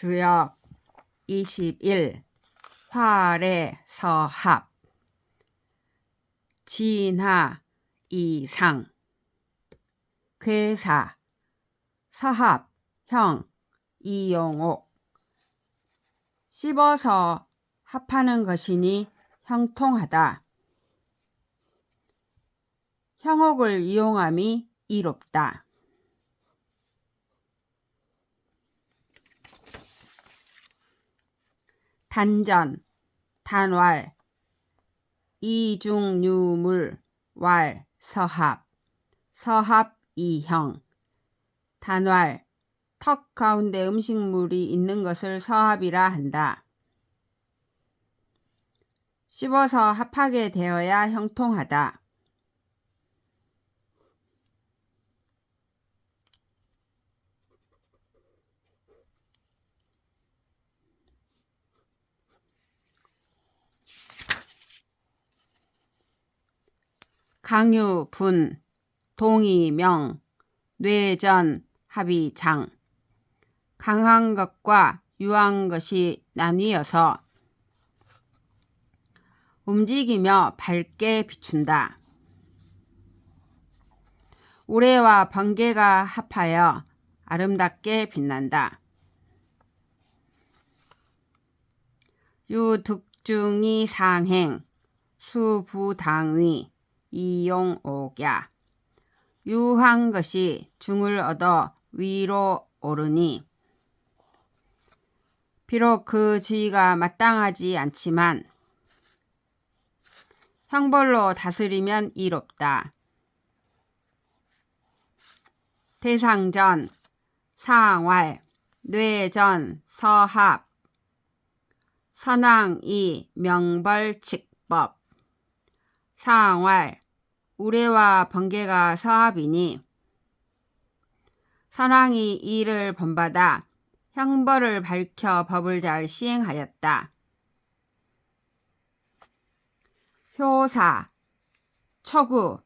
주역 21 활의 서합 진하 이상 괴사 서합 형 이용옥 씹어서 합하는 것이니 형통하다. 형옥을 이용함이 이롭다. 단전, 단왈, 이중유물, 왈, 서합, 서합 이형, 단왈, 턱 가운데 음식물이 있는 것을 서합이라 한다. 씹어서 합하게 되어야 형통하다. 강유, 분, 동의, 명, 뇌전, 합의장. 강한 것과 유한 것이 나뉘어서 움직이며 밝게 비춘다. 우레와 번개가 합하여 아름답게 빛난다. 유득중이 상행, 수부당위, 이용옥야. 유한 것이 중을 얻어 위로 오르니 비록 그 지위가 마땅하지 않지만 형벌로 다스리면 이롭다. 대상전, 상활, 뇌전, 서합, 선왕이 명벌칙법, 상활, 우레와 번개가 서합이니 선왕이 이를 본받아 형벌을 밝혀 법을 잘 시행하였다. 효사, 처구,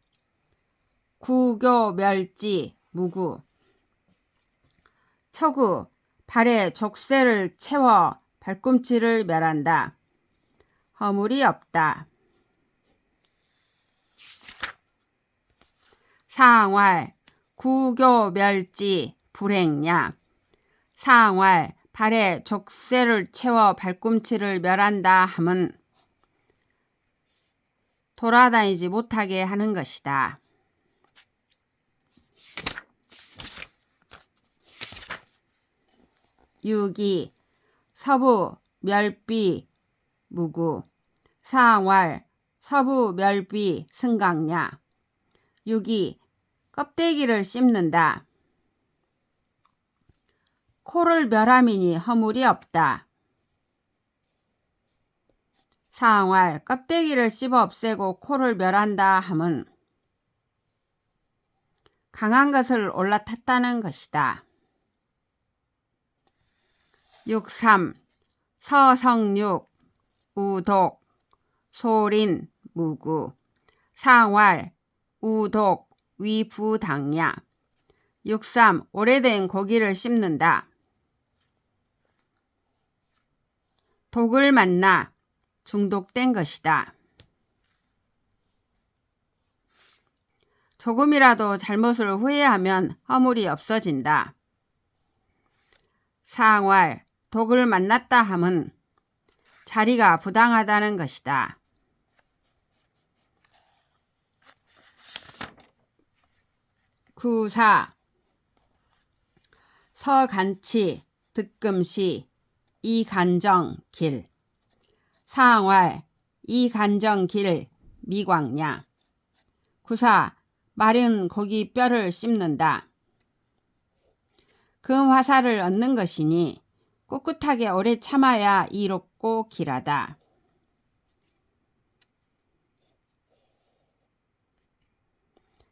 구교, 멸지, 무구. 처구, 발에 족쇄를 채워 발꿈치를 멸한다. 허물이 없다. 상활, 구교, 멸지, 불행냐. 상활, 발에 족쇄를 채워 발꿈치를 멸한다 함은 돌아다니지 못하게 하는 것이다. 유기, 서부, 멸비, 무구, 상활, 서부, 멸비, 승강냐. 유기, 껍데기를 씹는다. 코를 멸함이니 허물이 없다. 상활 껍데기를 씹어 없애고 코를 멸한다 함은 강한 것을 올라탔다는 것이다. 63. 서성육, 우독, 소린, 무구, 상활, 우독, 위부당야. 63. 오래된 고기를 씹는다. 독을 만나 중독된 것이다. 조금이라도 잘못을 후회하면 허물이 없어진다. 상활, 독을 만났다 함은 자리가 부당하다는 것이다. 구사. 서간치, 득금시, 이간정, 길. 상활, 이간정, 길, 미광야. 구사, 마른 고기 뼈를 씹는다. 금화살을 얻는 것이니 꿋꿋하게 오래 참아야 이롭고 길하다.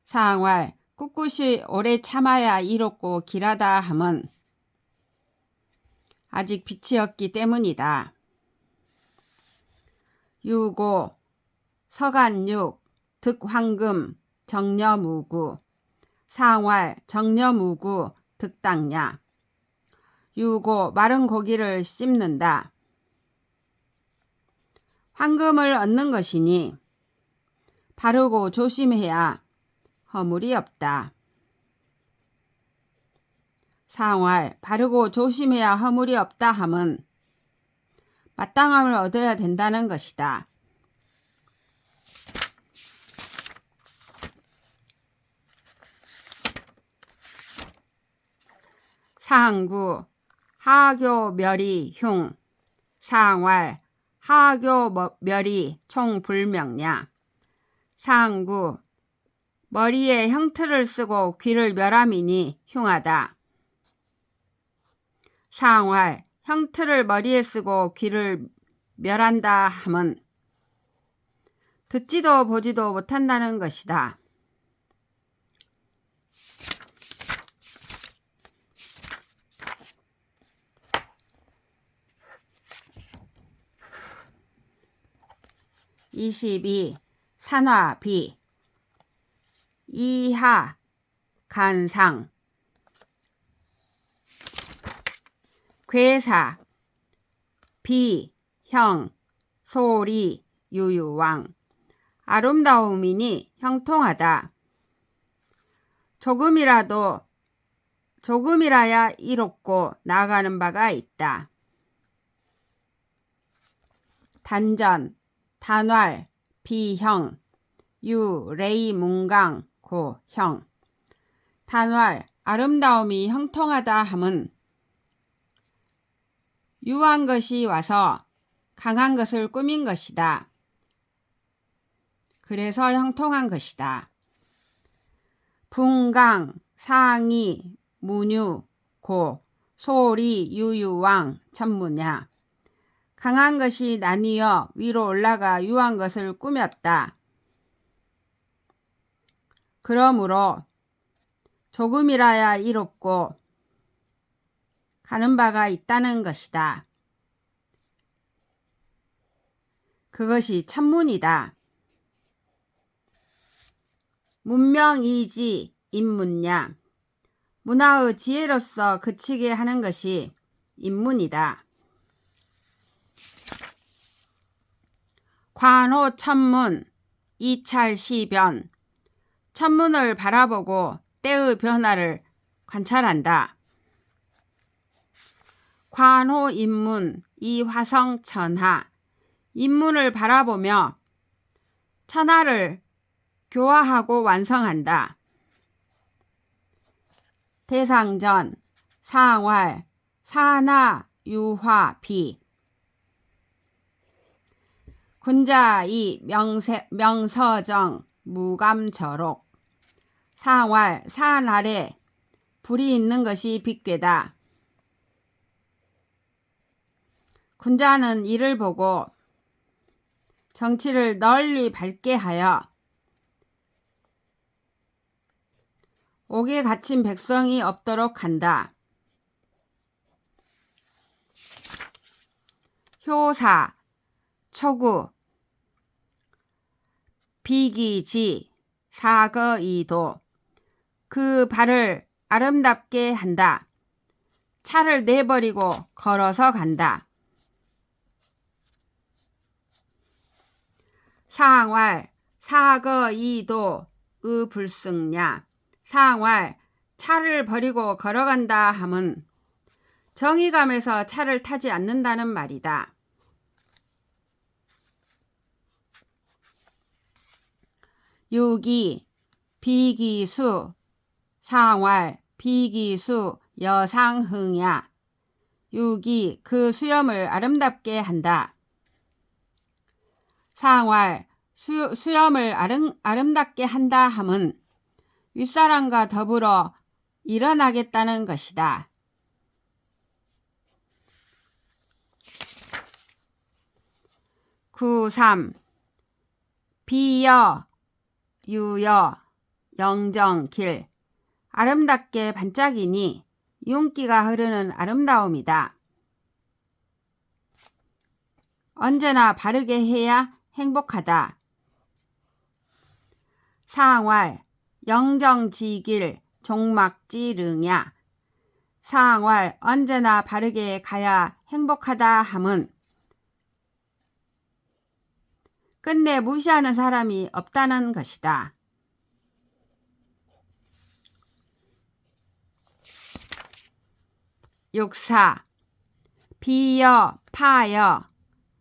상활, 꿋꿋이 오래 참아야 이롭고 길하다 함은 아직 빛이 없기 때문이다. 유고, 서간육, 득황금, 정녀무구, 상활, 정녀무구, 득당냐. 유고 마른 고기를 씹는다. 황금을 얻는 것이니 바르고 조심해야 허물이 없다. 상활 바르고 조심해야 허물이 없다 함은 마땅함을 얻어야 된다는 것이다. 상구 하교 멸이 흉 상활 하교 뭐- 멸이 총불명냐 상구 머리에 형틀을 쓰고 귀를 멸함이니 흉하다. 상활 형틀을 머리에 쓰고 귀를 멸한다 함은 듣지도 보지도 못한다는 것이다. 이십이 산화 비 이하 간상 괴사 비, 형, 소리, 유유왕 아름다움이니 형통하다. 조금이라도 조금이라야 이롭고 나가는 바가 있다. 단전, 단활, 비형, 유, 레이, 문강, 고, 형. 단활, 아름다움이 형통하다 함은 유한 것이 와서 강한 것을 꾸민 것이다. 그래서 형통한 것이다. 분강, 상이, 문유, 고, 소리, 유유왕, 천무냐. 강한 것이 나뉘어 위로 올라가 유한 것을 꾸몄다. 그러므로 조금이라야 이롭고 가는 바가 있다는 것이다. 그것이 천문이다. 문명이지 인문냐. 문화의 지혜로서 그치게 하는 것이 인문이다. 관호 천문, 이찰시변. 천문을 바라보고 때의 변화를 관찰한다. 관호 인문, 이화성 천하. 인문을 바라보며 천하를 교화하고 완성한다. 대상전, 상활, 사나, 유화, 비. 군자이 명세, 명서정, 무감저록. 상활, 산 아래 불이 있는 것이 빛괴다. 군자는 이를 보고 정치를 널리 밝게 하여 옥에 갇힌 백성이 없도록 한다. 효사, 초구, 비기지, 사거이도 그 발을 아름답게 한다. 차를 내버리고 걸어서 간다. 상활, 사거이도, 의불승냐. 상활, 차를 버리고 걸어간다 함은 정의감에서 차를 타지 않는다는 말이다. 유기, 비기수, 상활, 비기수, 여상흥야. 유기, 그 수염을 아름답게 한다. 상활, 수, 수염을 아름, 아름답게 한다 함은 윗사람과 더불어 일어나겠다는 것이다. 구삼 비여 유여 영정길 아름답게 반짝이니 윤기가 흐르는 아름다움이다. 언제나 바르게 해야 행복하다. 상활 영정지길 종막지릉야 상활 언제나 바르게 가야 행복하다 함은 끝내 무시하는 사람이 없다는 것이다. 육사 비여 파여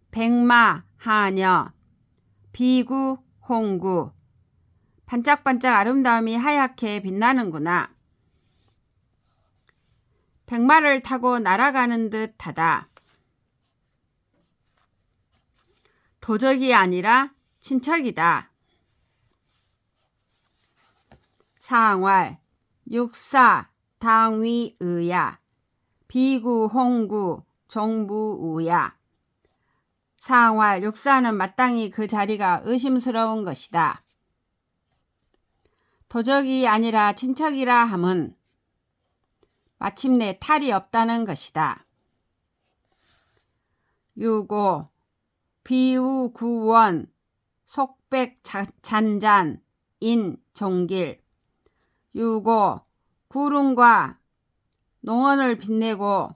백마 하녀 비구 홍구 반짝반짝 아름다움이 하얗게 빛나는구나. 백마를 타고 날아가는 듯하다. 도적이 아니라 친척이다. 상활, 육사, 당위, 의야, 비구, 홍구, 종부, 우야. 상활, 육사는 마땅히 그 자리가 의심스러운 것이다. 도적이 아니라 친척이라 함은 마침내 탈이 없다는 것이다. 유고, 비우, 구원, 속백, 자- 잔잔, 인, 종길. 유고, 구름과 농원을 빛내고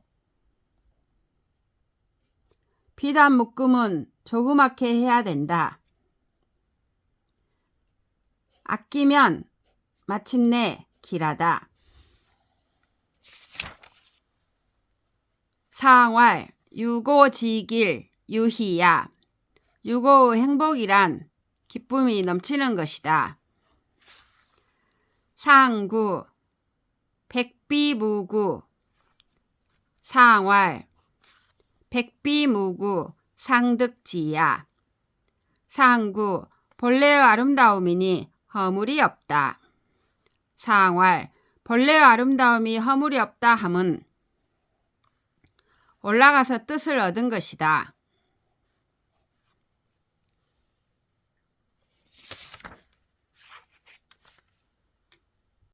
비단 묶음은 조그맣게 해야 된다. 아끼면 마침내 길하다. 상활, 유고지길, 유희야. 유고의 행복이란 기쁨이 넘치는 것이다. 상구, 백비무구, 상활, 백비무구, 상득지야. 상구, 본래의 아름다움이니 허물이 없다. 상활, 본래의 아름다움이 허물이 없다 함은 올라가서 뜻을 얻은 것이다.